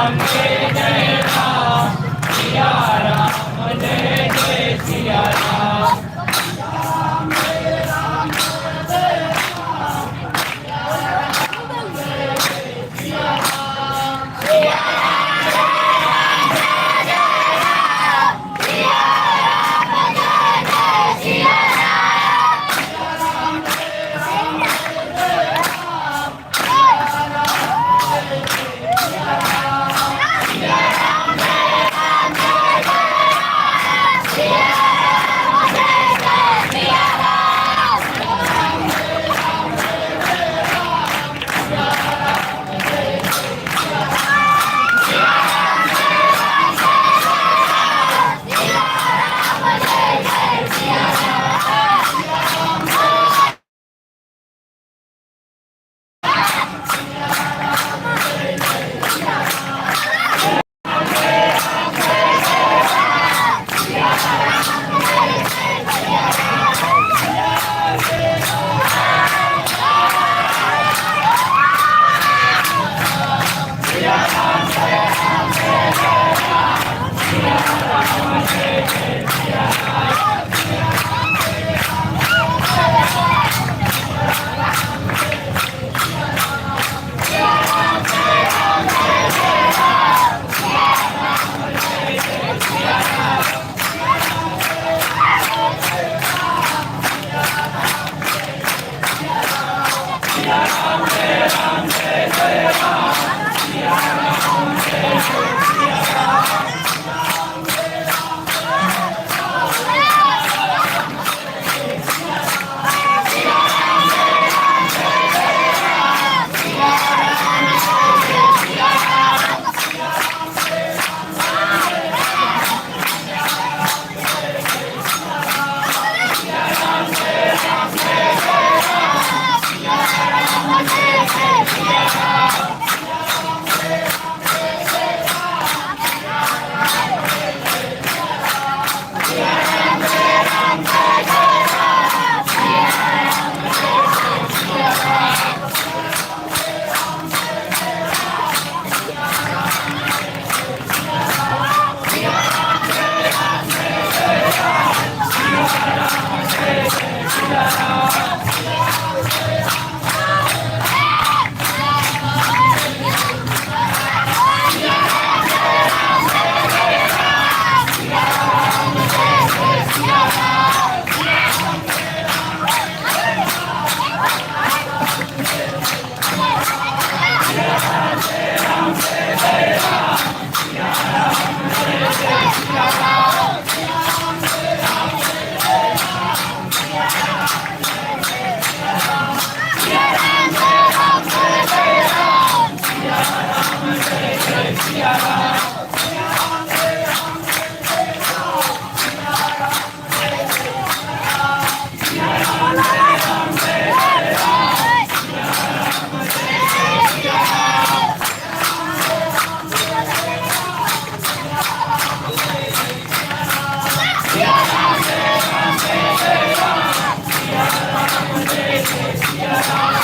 Amen. Yeah.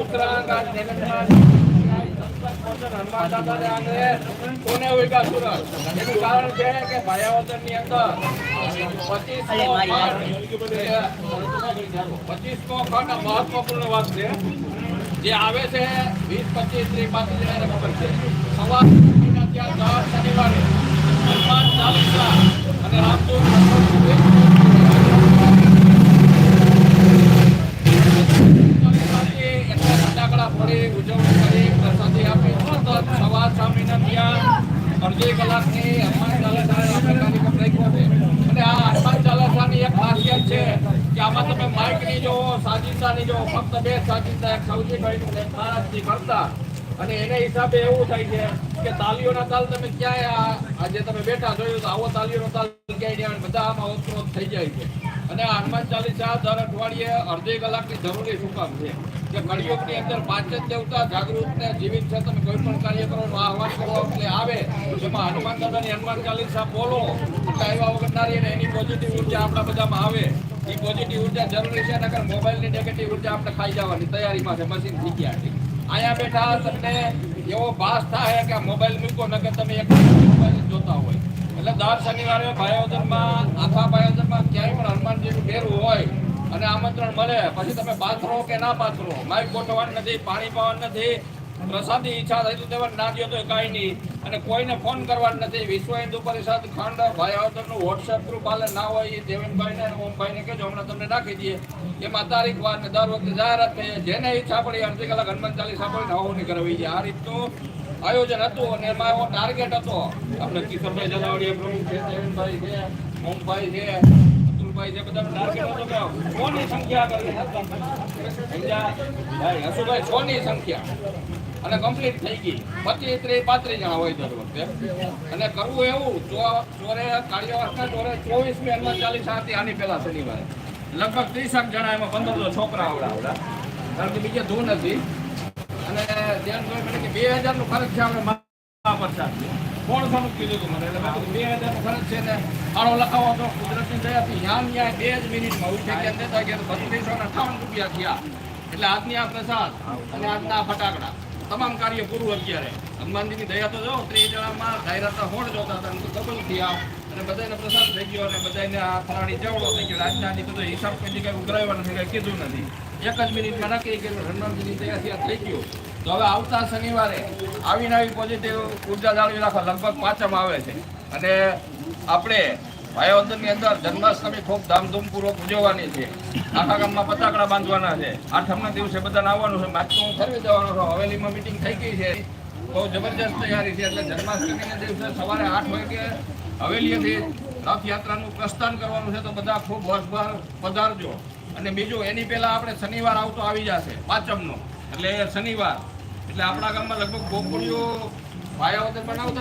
Uttarakhand Hanuman દાદાને આંગણે કોને ઉગ્યા સુરત? એનું કારણ છે કે ભાયાવદરની અંદર 25મો ખંડ, 25મો ખંડ મહત્વપૂર્ણ વાત છે. જે આવે છે વીસ પચીસ ત્રીસ પાંત્રીસ ખબર છે. સવાર ત્યાં દર શનિવારે હનુમાન ચાલીસા અને રામદૂત ચાલીસાથી એટલે ફટાકડા ફોડી ઉજવણી કરી પ્રસાદી આપી સતત સવાર સામીના ત્યાં અડધી કલાકની હનુમાન ચાલીસા આપણે કાર્યક્રમ રાખ્યો છે અને આ હનુમાન ચાલીસાની એક ખાસિયત છે કે આમાં તમે માઇકની જો સાજિંદાની જો ફક્ત બે સાજિંદા એક સૌજી ભાઈનું ને એક મહારાજજી કરતા અને એને એવું થાય છે કે તાલીઓના તાલ તમે ક્યાંય આજે તમે બેઠા જોયું તો આવો તાલીઓનો તાલ ક્યાંય નહીં. બધા આમાં ઓતપ્રોત થઈ જાય છે. અને હનુમાન ચાલીસા દર અઠવાડિયે અડધી કલાકની જરૂરી શું કામ છે કે કળિયુગની અંદર પાંચ જ દેવતા જાગૃત ને જીવિત છે. તમે કોઈ પણ કાર્ય કરો આહવાન કરો, એટલે આવે, જેમાં હનુમાન દાદાની હનુમાન ચાલીસા બોલો કાયવા વગરનારી અને એની પોઝિટિવ ઊર્જા આપણા બધામાં આવે. એ પોઝિટિવ ઊર્જા જરૂરી છે, નકર મોબાઈલની નેગેટિવ ઊર્જા આપણે ખાઈ જવાની તૈયારીમાં છે મશીન થઈ ગયા છે. અહીંયા બેઠા તમને એવો ભાસ થાય કે આ મોબાઈલ મૂકો નકર તમે એક મોબાઈલ જોતા હોય. એટલે દર શનિવારે ભાયોજનમાં આખા ભાયોજનમાં ક્યાંય પણ હનુમાનજીનું ડેરું હોય અને આમંત્રણ મળે, પછી તમે પાથરો કે ના પાથરો, માઇક ગોઠવવાનું નથી, પાણી પાવાનું નથી પ્રસાદી ઈચ્છા થઈ તો દેવાની ના દો તો કાંઈ નહીં. અને કોઈને ફોન કરવાનો નથી. વિશ્વ હિન્દુ પરિષદ ખંડ ભાયાવદરનું વોટ્સએપ ગ્રુપ હાલે, ના હોય એ દેવેનભાઈને અને ઓમભાઈને કહેજો, હમણાં તમને નાખી દઈએ. એમાં તારીખ વાર ને દર વખતે જાહેરાત થઈ જેને ઈચ્છા પડી અડધી કલાક હનુમાન ચાલીસા પડીને હવની કરવી છે. આ રીતનું આયોજન હતું અને એમાં એવો ટાર્ગેટ હતો. આપણે કિશોરભાઈ જલાવડીયા પ્રમુખ છે દેવેનભાઈ છે મોમભાઈ છે અતુલભાઈ છે બધા ટાર્ગેટ હતો કે સોની સંખ્યા કરવી સમજ્યા? ભાઈ હસુભાઈ સોની સંખ્યા. અને કમ્પ્લીટ થઈ ગઈ. પચીસ ત્રીસ પાંત્રીસ જણા હોય દર વખતે. અને કરવું એવું ચોરે કાર્યવાસના ચોરે ચોવીસમી હનુમાન ચાલીસા હતી આની પહેલા શનિવારે. લગભગ ત્રીસેક જણા એમાં પંદર છોકરા આવડા કારણ કે બીજે ધૂન નથી અને ધ્યાન મને કે બે હજારનું ખર્ચ છે આપણે મહાપ્રસાદ સમજ કીધું હતું મને? એટલે બે હજારનું ખર્ચ છે ને આડો લખાવો તો કુદરતની દયાથી ન્યા ન્યાય બે જ મિનિટમાં ઉઠે કે દેતા ગયા બત્રીસો ને અઠાવન રૂપિયા થયા. એટલે આજની આ પ્રસાદ અને આજના ફટાકડા તમામ કાર્ય પૂરું અત્યારે. હનુમાનજીની દયા તો જો, ત્રીસ જણામાં જાહેરાતના હોડ જોતા હતા ડબલ થયા. બધાને પ્રસાદ થઈ ગયો અને બધાને આ ફરાળી ચવડો થઈ ગયો. આજનાની બધો હિસાબ કોઈ કંઈ ઉઘરાવ્યો નથી, કંઈ કીધું નથી. એક જ મિનિટમાં નક્કી કર્યું હનુમાનજીની દયાથી આ થઈ ગયું. તો હવે આવતા શનિવારે આવીને આવી પોઝિટિવ ઊર્જા જાળવી રાખવા લગભગ પાંચમ આવે છે. અને આપણે ભાઈઓદરની અંદર જન્માષ્ટમી ખૂબ ધામધૂમપૂર્વક ઉજવવાની છે. આખા ગામમાં પતાકડા બાંધવાના છે. આઠમના દિવસે બધાને આવવાનું છે. બાકી હું ફરવી જવાનો છું. હવેલીમાં મિટિંગ થઈ ગઈ છે. બહુ જબરજસ્ત તૈયારી છે. એટલે જન્માષ્ટમીના દિવસે સવારે આઠ વાગે હવેલીએથી રથયાત્રાનું પ્રસ્થાન કરવાનું છે તો બધા ખૂબ વર્ષભર પધારજો. અને બીજું, એની પહેલાં આપણે શનિવાર આવતો આવી જશે, પાંચમનો. એટલે શનિવાર. એટલે આપણા ગામમાં લગભગ ગોકુળીઓ ભાયાવદર બનાવતા